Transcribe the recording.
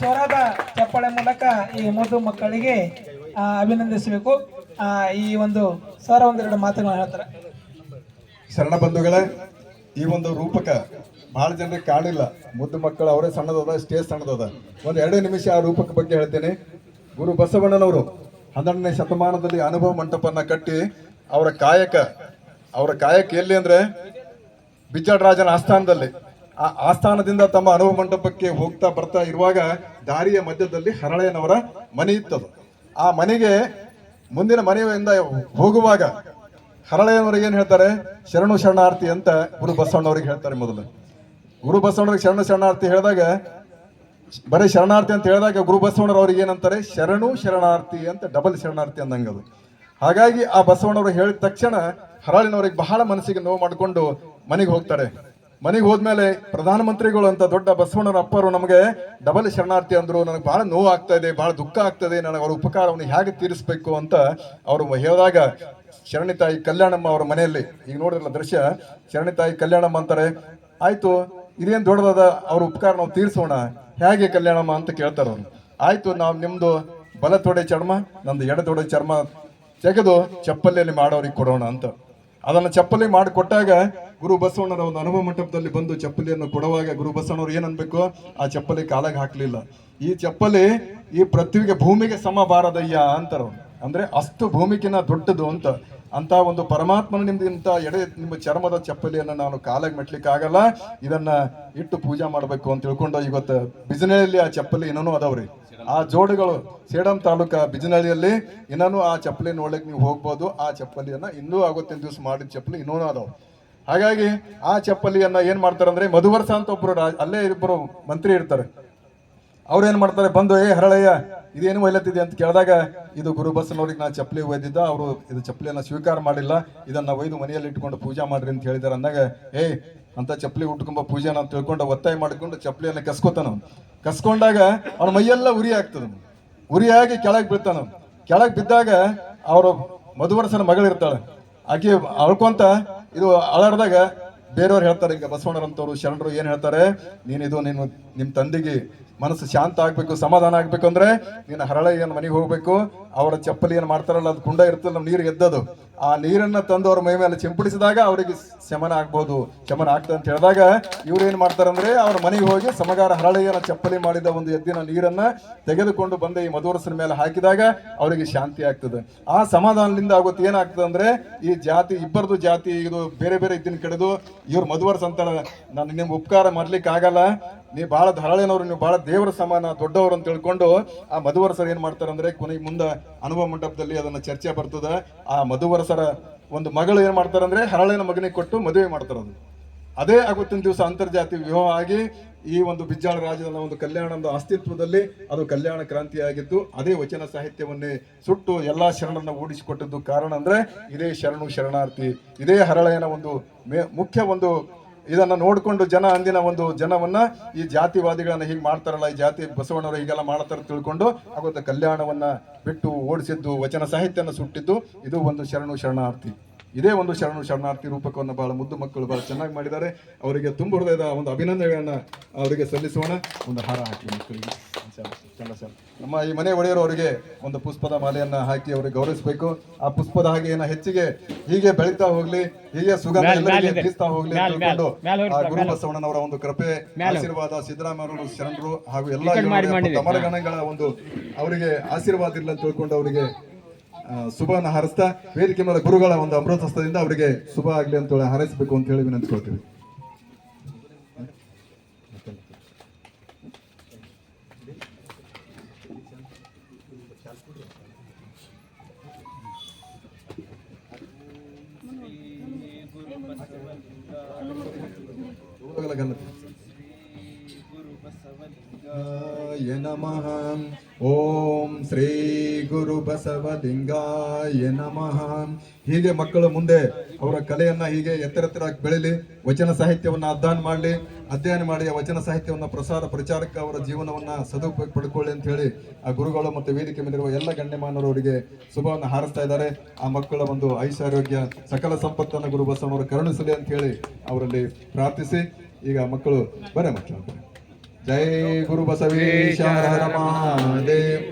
ಜೋರಾದ ಚಪ್ಪಳೆ ಮೂಲಕ ಈ ಮಧು ಮಕ್ಕಳಿಗೆ ಅಭಿನಂದಿಸಬೇಕು. ಈ ಒಂದು ಸರ್ ಒಂದೆರಡು ಮಾತುಗಳನ್ನು ಹೇಳ್ತಾರೆ. ಶರಣ ಬಂಧುಗಳೇ, ಈ ಒಂದು ರೂಪಕ ಭಾಳ ಜನರಿಗೆ ಕಾಣಿಲ್ಲ ಮುದ್ದು ಮಕ್ಕಳು ಅವರೇ ಸಣ್ಣದದ ಸ್ಟೇಜ್ ಸಣ್ಣದದ. ಒಂದು ಎರಡು ನಿಮಿಷ ಆ ರೂಪಕ ಬಗ್ಗೆ ಹೇಳ್ತೇನೆ. ಗುರು ಬಸವಣ್ಣನವರು ಹನ್ನೆರಡನೇ ಶತಮಾನದಲ್ಲಿ ಅನುಭವ ಮಂಟಪನ ಕಟ್ಟಿ ಅವರ ಕಾಯಕ ಅವರ ಕಾಯಕ ಎಲ್ಲಿ ಅಂದ್ರೆ ಬಿಜ್ಜಾಡರಾಜನ ಆಸ್ಥಾನದಲ್ಲಿ, ಆ ಆಸ್ಥಾನದಿಂದ ತಮ್ಮ ಅನುಭವ ಮಂಟಪಕ್ಕೆ ಹೋಗ್ತಾ ಬರ್ತಾ ಇರುವಾಗ ದಾರಿಯ ಮಧ್ಯದಲ್ಲಿ ಹರಳೆಯನವರ ಮನೆ ಇತ್ತದು. ಆ ಮನೆಗೆ ಮುಂದಿನ ಮನೆಯಿಂದ ಹೋಗುವಾಗ ಹರಳೆಯನವರು ಏನು ಹೇಳ್ತಾರೆ? ಶರಣು ಶರಣಾರ್ಥಿ ಅಂತ ಗುರು ಬಸವಣ್ಣವ್ರಿಗೆ ಹೇಳ್ತಾರೆ ಮೊದಲು. ಗುರು ಬಸವಣ್ಣವ್ರಿಗೆ ಶರಣು ಶರಣಾರ್ಥಿ ಹೇಳಿದಾಗ, ಬರೀ ಶರಣಾರ್ಥಿ ಅಂತ ಹೇಳಿದಾಗ ಗುರು ಬಸವಣ್ಣರವ್ರಿಗೆ ಏನಂತಾರೆ? ಶರಣು ಶರಣಾರ್ಥಿ ಅಂತ ಡಬಲ್ ಶರಣಾರ್ಥಿ ಅಂದಂಗದು. ಹಾಗಾಗಿ ಆ ಬಸವಣ್ಣವರು ಹೇಳಿದ ತಕ್ಷಣ ಹರಳಿನವ್ರಿಗೆ ಬಹಳ ಮನಸ್ಸಿಗೆ ನೋವು ಮಾಡಿಕೊಂಡು ಮನೆಗೆ ಹೋಗ್ತಾರೆ. ಮನೆಗೆ ಹೋದ್ಮೇಲೆ ಪ್ರಧಾನಮಂತ್ರಿಗಳು ಅಂತ ದೊಡ್ಡ ಬಸವಣ್ಣನ ಅಪ್ಪರು ನಮಗೆ ಡಬಲ್ ಶರಣಾರ್ಥಿ ಅಂದ್ರು. ನನಗೆ ಬಹಳ ನೋವು ಆಗ್ತಾ ಇದೆ ಬಹಳ ದುಃಖ ಆಗ್ತದೆ ನನಗೆ ಅವ್ರ ಉಪಕಾರವನ್ನು ಹೇಗೆ ತೀರಿಸಬೇಕು ಅಂತ ಅವರು ಹೇಳಿದಾಗ ಶರಣಿತಾಯಿ ಕಲ್ಯಾಣಮ್ಮ ಅವರ ಮನೆಯಲ್ಲಿ. ಈಗ ನೋಡಿರಲ್ಲ ದೃಶ್ಯ ಶರಣಿತಾಯಿ ಕಲ್ಯಾಣಮ್ಮ ಅಂತಾರೆ. ಆಯಿತು, ಇದೇನು ದೊಡ್ಡದಾದ ಅವ್ರ ಉಪಕಾರ ನಾವು ತೀರಿಸೋಣ? ಹೇಗೆ ಕಲ್ಯಾಣಮ್ಮ? ಅಂತ ಕೇಳ್ತಾರೆ ಅವರು. ಆಯಿತು, ನಾವು ನಿಮ್ಮದು ಬಲ ತೊಡೆ ಚರ್ಮ, ನಂದು ಎಡ ತೊಡೆ ಚರ್ಮ ತೆಗೆದು ಚಪ್ಪಲಿಯಲ್ಲಿ ಮಾಡೋರಿಗೆ ಕೊಡೋಣ ಅಂತ. ಅದನ್ನ ಚಪ್ಪಲಿ ಮಾಡಿ ಕೊಟ್ಟಾಗ ಗುರು ಬಸವಣ್ಣರ ಒಂದು ಅನುಭವ ಮಂಟಪದಲ್ಲಿ ಬಂದು ಚಪ್ಪಲಿಯನ್ನು ಕೊಡುವಾಗ ಗುರು ಬಸವಣ್ಣವ್ರು ಏನನ್ಬೇಕು ಆ ಚಪ್ಪಲಿ ಕಾಲಾಗ ಹಾಕಲಿಲ್ಲ. ಈ ಚಪ್ಪಲಿ ಈ ಪೃಥ್ವಿಗೆ ಭೂಮಿಗೆ ಸಮ ಬಾರದಯ್ಯ ಅಂತಾರ. ಅಂದ್ರೆ ಅಷ್ಟು ಭೂಮಿಕಿನ ದೊಡ್ಡದು ಅಂತ. ಅಂತ ಒಂದು ಪರಮಾತ್ಮನ ಇಂಥ ಎಡೆ ನಿಮ್ಮ ಚರ್ಮದ ಚಪ್ಪಲಿಯನ್ನ ನಾನು ಕಾಲಾಗ ಮೆಟ್ಲಿಕ್ಕಾಗಲ್ಲ. ಇದನ್ನ ಇಟ್ಟು ಪೂಜೆ ಮಾಡಬೇಕು ಅಂತ ತಿಳ್ಕೊಂಡು ಇವತ್ತು ಬಿಜನಹಳ್ಳಿಯಲ್ಲಿ ಆ ಚಪ್ಪಲಿ ಇನ್ನೂ ಅದಾವ್ರಿ. ಆ ಜೋಡುಗಳು ಸೇಡಂ ತಾಲೂಕ ಬಿಜನಹಳ್ಳಿಯಲ್ಲಿ ಇನ್ನೂ ಆ ಚಪ್ಪಲಿ ನೋಡ್ಲಿಕ್ಕೆ ನೀವು ಹೋಗ್ಬೋದು. ಆ ಚಪ್ಪಲಿಯನ್ನ ಇನ್ನೂ ಆವತ್ತಿನ ದಿವಸ ಮಾಡಿದ ಚಪ್ಪಲಿ ಇನ್ನೂ ಅದಾವ. ಹಾಗಾಗಿ ಆ ಚಪ್ಪಲಿಯನ್ನ ಏನ್ ಮಾಡ್ತಾರೆ ಅಂದ್ರೆ ಮಧುವರ್ಷ ಅಂತ ಒಬ್ರು ಅಲ್ಲೇ ಇಬ್ಬರು ಮಂತ್ರಿ ಇರ್ತಾರೆ. ಅವ್ರು ಏನ್ ಮಾಡ್ತಾರೆ? ಬಂದು, ಏ ಹರಳಯ್ಯ ಇದೇನು ಒಯ್ಲತ್ತಿದೆ ಅಂತ ಕೇಳಿದಾಗ, ಇದು ಗುರು ಬಸ್ನವ್ರಿಗೆ ನಾ ಚಪ್ಪಲಿ ಒಯ್ದಿದ್ದ, ಅವರು ಇದು ಚಪ್ಪಲಿಯನ್ನು ಸ್ವೀಕಾರ ಮಾಡಿಲ್ಲ, ಇದನ್ನು ಒಯ್ದು ಮನೆಯಲ್ಲಿ ಇಟ್ಕೊಂಡು ಪೂಜೆ ಮಾಡ್ರಿ ಅಂತ ಹೇಳಿದಾರೆ ಅಂದಾಗ, ಏಯ್, ಅಂತ ಚಪ್ಪಲಿ ಉಟ್ಕೊಂಬ ಪೂಜೆ ಅಂತ ತಿಳ್ಕೊಂಡು ಒತ್ತಾಯ ಮಾಡಿಕೊಂಡು ಚಪ್ಪಲಿಯನ್ನು ಕಸ್ಕೊತಾನ. ಕಸ್ಕೊಂಡಾಗ ಅವನ ಮೈಯೆಲ್ಲ ಉರಿ ಆಗ್ತದೆ ಉರಿಯಾಗಿ ಕೆಳಗೆ ಬೀಳ್ತಾನ. ಕೆಳಗೆ ಬಿದ್ದಾಗ ಅವರು ಮಧುವರಸನ ಮಗಳಿರ್ತಾಳೆ ಆಕೆ ಅಳ್ಕೊಂತ ಇದು ಅಳಾಡ್ದಾಗ ಬೇರೆಯವ್ರು ಹೇಳ್ತಾರೆ, ಈಗ ಬಸವಣ್ಣರಂತವ್ರು, ಶರಣರು ಏನು ಹೇಳ್ತಾರೆ, ನೀನಿದು ನೀನು ನಿಮ್ಮ ತಂದೆಗೆ ಮನಸ್ಸು ಶಾಂತ ಆಗ್ಬೇಕು, ಸಮಾಧಾನ ಆಗ್ಬೇಕು ಅಂದ್ರೆ ನೀನು ಹರಳೆಯನ್ ಮನೆಗೆ ಹೋಗ್ಬೇಕು? ಅವರ ಚಪ್ಪಲಿ ಏನು ಮಾಡ್ತಾರಲ್ಲ, ಅದು ಕುಂಡ ಇರ್ತಲ್ಲ ನೀರು ಎದ್ದದು ಆ ನೀರನ್ನ ತಂದು ಅವ್ರ ಮೈ ಮೇಲೆ ಚಿಂಪಡಿಸಿದಾಗ ಅವರಿಗೆ ಶಮನ ಆಗ್ಬೋದು. ಶಮನ ಆಗ್ತದೆ ಅಂತ ಹೇಳಿದಾಗ ಇವ್ರು ಏನ್ ಮಾಡ್ತಾರಂದ್ರೆ ಅವ್ರ ಮನೆಗೆ ಹೋಗಿ ಸಮಗಾರ ಹರಳೆಯನ ಚಪ್ಪಲಿ ಮಾಡಿದ ಒಂದು ಎದ್ದಿನ ನೀರನ್ನ ತೆಗೆದುಕೊಂಡು ಬಂದ ಈ ಮಧುರಸನ ಮೇಲೆ ಹಾಕಿದಾಗ ಅವರಿಗೆ ಶಾಂತಿ ಆಗ್ತದೆ. ಆ ಸಮಾಧಾನದಿಂದ ಆಗುತ್ತೆ ಏನಾಗ್ತದೆ ಅಂದ್ರೆ ಈ ಜಾತಿ, ಇಬ್ಬರದು ಜಾತಿ, ಇದು ಬೇರೆ ಬೇರೆ ಇದ್ದಿನ ಕಡೆದು ಇವ್ರು ಮಧುವರ್ಸ್ ಅಂತ ನಾನು ನಿಮ್ಗೆ ಉಪಕಾರ ಮಾಡ್ಲಿಕ್ಕೆ ಆಗಲ್ಲ ನೀವು ಬಹಳ ಧಾರಾಳಿನವ್ರು, ನೀವು ಬಹಳ ದೇವರ ಸಮಾನ, ದೊಡ್ಡವರು ಅಂತ ತಿಳ್ಕೊಂಡು ಆ ಮಧುವರಸರು ಏನು ಮಾಡ್ತಾರೆ ಅಂದ್ರೆ ಕೊನೆಗೆ ಮುಂದೆ ಅನುಭವ ಮಂಟಪದಲ್ಲಿ ಅದನ್ನ ಚರ್ಚೆ ಬರ್ತದ. ಆ ಮಧುವರಸರ ಒಂದು ಮಗಳು ಏನು ಮಾಡ್ತಾರೆ ಹರಳೆನ ಹರಳಿನ ಮಗನಿಗೆ ಕೊಟ್ಟು ಮದುವೆ ಮಾಡ್ತಾರೆ ಅದು. ಆಗುತ್ತಿನ ದಿವಸ ಅಂತರ್ಜಾತಿ ವಿವಾಹ ಆಗಿ ಈ ಒಂದು ಬಿಜ್ಜಾಳ ರಾಜ್ಯದ ಒಂದು ಕಲ್ಯಾಣದ ಅಸ್ತಿತ್ವದಲ್ಲಿ ಅದು ಕಲ್ಯಾಣ ಕ್ರಾಂತಿ ಆಗಿದ್ದು ಅದೇ ವಚನ ಸಾಹಿತ್ಯವನ್ನೇ ಸುಟ್ಟು ಎಲ್ಲಾ ಶರಣರನ್ನ ಓಡಿಸಿಕೊಟ್ಟದ್ದು ಕಾರಣ ಅಂದರೆ ಇದೇ ಶರಣು ಶರಣಾರ್ಥಿ, ಇದೇ ಹರಳೆಯನ ಒಂದು ಮೇ ಮುಖ್ಯ ಒಂದು ಇದನ್ನ ನೋಡ್ಕೊಂಡು ಜನ ಅಂದಿನ ಒಂದು ಜನವನ್ನ ಈ ಜಾತಿವಾದಿಗಳನ್ನ ಹೀಗೆ ಮಾಡ್ತಾರಲ್ಲ, ಈ ಜಾತಿ ಬಸವಣ್ಣವರು ಹೀಗೆಲ್ಲ ಮಾಡ್ತಾರೆ ತಿಳ್ಕೊಂಡು ಆಗೋದ ಕಲ್ಯಾಣವನ್ನ ಬಿಟ್ಟು ಓಡಿಸಿದ್ದು, ವಚನ ಸಾಹಿತ್ಯನ ಸುಟ್ಟಿದ್ದು, ಇದು ಒಂದು ಶರಣು ಶರಣಾರ್ಥಿ. ಇದೇ ಒಂದು ಶರಣು ಶರಣಾರ್ಥಿ ರೂಪಕವನ್ನು ಬಹಳ ಮುದ್ದು ಮಕ್ಕಳು ಬಹಳ ಚೆನ್ನಾಗಿ ಮಾಡಿದ್ದಾರೆ. ಅವರಿಗೆ ತುಂಬ ಹೃದಯದ ಒಂದು ಅಭಿನಂದನೆಗಳನ್ನ ಅವರಿಗೆ ಸಲ್ಲಿಸೋಣ. ಒಂದು ಹಾರ ಹಾಕಿ ಮಕ್ಕಳಿಗೆ. ಚಂದ ಸರ್. ನಮ್ಮ ಈ ಮನೆ ಒಡೆಯರು ಅವರಿಗೆ ಒಂದು ಪುಷ್ಪದ ಮಾಲೆಯನ್ನ ಹಾಕಿ ಅವರಿಗೆ ಗೌರವಿಸಬೇಕು. ಆ ಪುಷ್ಪದ ಏನ ಹೆಚ್ಚಿಗೆ ಹೀಗೆ ಬೆಳೀತಾ ಹೋಗ್ಲಿ ಹೀಗೆ ಸುಗಂಧ ಎಲ್ಲರಿಗೆ ಬೀಸ್ತಾ ಹೋಗ್ಲಿ ಅಂತ ತಿಳ್ಕೊಂಡು ಆ ಗುರು ಬಸವಣ್ಣನವರ ಒಂದು ಕೃಪೆ ಆಶೀರ್ವಾದ ಸಿದ್ದರಾಮಯ್ಯವರು ಶರಣರು ಹಾಗೂ ಎಲ್ಲ ತಮರಗಣಗಳ ಒಂದು ಅವರಿಗೆ ಆಶೀರ್ವಾದ ಇಲ್ಲ ಅಂತ ತಿಳ್ಕೊಂಡು ಅವರಿಗೆ ಶುಭವನ್ನು ಹಾರಿಸ್ತಾ ವೇದಿಕೆ ಮೇಲೆ ಗುರುಗಳ ಒಂದು ಅಮೃತ ಹಸ್ತದಿಂದ ಅವರಿಗೆ ಶುಭ ಆಗಲಿ ಅಂತ ಹೇಳಿ ಹಾರೈಸಬೇಕು ಅಂತ ಹೇಳಿ ವಿನಂತಿಸ್ಕೊಳ್ತೀವಿ ಓ ಬಸವಲಿಂಗಾಯ ನಮಃ. ಹೀಗೆ ಮಕ್ಕಳು ಮುಂದೆ ಅವರ ಕಲೆಯನ್ನ ಹೀಗೆ ಎತ್ತರ ಎತ್ತರ ಬೆಳೀಲಿ, ವಚನ ಸಾಹಿತ್ಯವನ್ನ ಅಧ್ಯಯನ ಮಾಡಲಿ, ಅಧ್ಯಯನ ಮಾಡಿ ಆ ವಚನ ಸಾಹಿತ್ಯವನ್ನ ಪ್ರಸಾರ ಪ್ರಚಾರಕ್ಕೆ ಅವರ ಜೀವನವನ್ನ ಸದುಪಯೋಗ ಪಡ್ಕೊಳ್ಳಿ ಅಂತ ಹೇಳಿ ಆ ಗುರುಗಳು ಮತ್ತು ವೇದಿಕೆ ಮೇಲಿರುವ ಎಲ್ಲ ಗಣ್ಯಮಾನರವರಿಗೆ ಶುಭವನ್ನು ಹಾರಿಸ್ತಾ ಇದ್ದಾರೆ. ಆ ಮಕ್ಕಳ ಒಂದು ಐಶ್ವರ್ಯೋಗ್ಯ ಸಕಲ ಸಂಪತ್ತನ್ನು ಗುರು ಬಸವನವರು ಕರುಣಿಸಲಿ ಅಂತ ಹೇಳಿ ಅವರಲ್ಲಿ ಪ್ರಾರ್ಥಿಸಿ. ಈಗ ಮಕ್ಕಳು ಬರೇ ಮಕ್ಕಳು ಜೈ ಗುರು ಬಸವೇಶ್ವರ ಮಹಾದೇವ್.